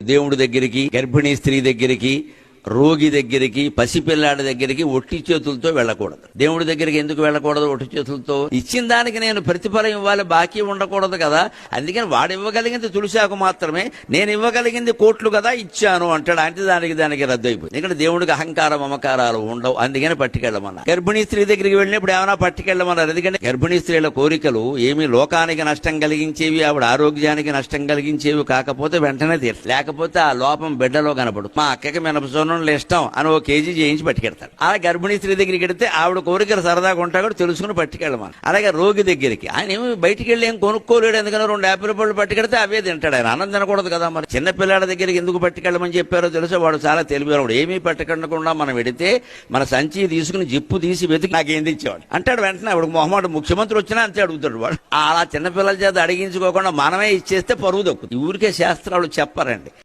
దేవుడి దగ్గరికి గర్భిణీ స్త్రీ దగ్గరికి రోగి దగ్గరికి పసిపిల్లాడి దగ్గరికి ఒట్టి చేతులతో వెళ్ళకూడదు. దేవుడి దగ్గరికి ఎందుకు వెళ్ళకూడదు ఒట్టి చేతులతో? ఇచ్చిన దానికి నేను ప్రతిఫలం ఇవ్వాలి బాకీ ఉండకూడదు కదా. అందుకని వాడు ఇవ్వగలిగింది తులసాకు మాత్రమే నేను ఇవ్వగలిగింది కోట్లు కదా ఇచ్చాను అంటాడు. అంటే దానికి దానికి రద్దు అయిపోయింది ఇక్కడ దేవుడికి అహంకారం మమకారాలు ఉండవు. అందుకని పట్టుకెళ్ళమన్నా గర్భిణీ స్త్రీ దగ్గరికి వెళ్ళినప్పుడు ఏమైనా పట్టుకెళ్ళమన్నారు. ఎందుకంటే గర్భిణీ స్త్రీల కోరికలు ఏమి లోకానికి నష్టం కలిగించేవి ఆవిడ ఆరోగ్యానికి నష్టం కలిగించేవి కాకపోతే వెంటనే తీరు లేకపోతే ఆ లోపం బిడ్డలో కనపడు మా అక్కకి మినపసోనం ఇష్టం అని ఒక కేజీ చేయించి పట్టుకెడతాడు. అలా గర్భిణీ స్త్రీ దగ్గరికి వెడితే ఆవిడ కోరికలు సరదాగా ఉంటా కూడా తెలుసుకుని పట్టుకెళ్ళమని అలాగే రోగి దగ్గరికి. ఆయన ఏమి బయటికి వెళ్ళి ఏం కొనుక్కోలేడు ఎందుకని రెండు యాపిల్ పళ్ళు పట్టుకెడితే అవే తింటాడు ఆయన. ఆనందం తినకూడదు కదా మరి. చిన్న పిల్లాడి దగ్గరికి ఎందుకు పట్టుకెళ్ళమని చెప్పారో తెలుసా? వాడు చాలా తెలివివాడు ఏమీ పట్టుకెళ్ళకుండా మనం వెడితే మన సంచి తీసుకుని జిప్పు తీసి వెతికి నాకు ఏంది ఇచ్చేవాడు అంటాడు వెంటనే ఆవిడ మొహమాట ముఖ్యమంత్రి వచ్చినా అంతే అడుగుతాడు వాడు. అలా చిన్నపిల్లల చేత అడిగించుకోకుండా మనమే ఇచ్చేస్తే పరువు దక్కుతుంది. ఊరికే శాస్త్రాలు చెప్పారండి.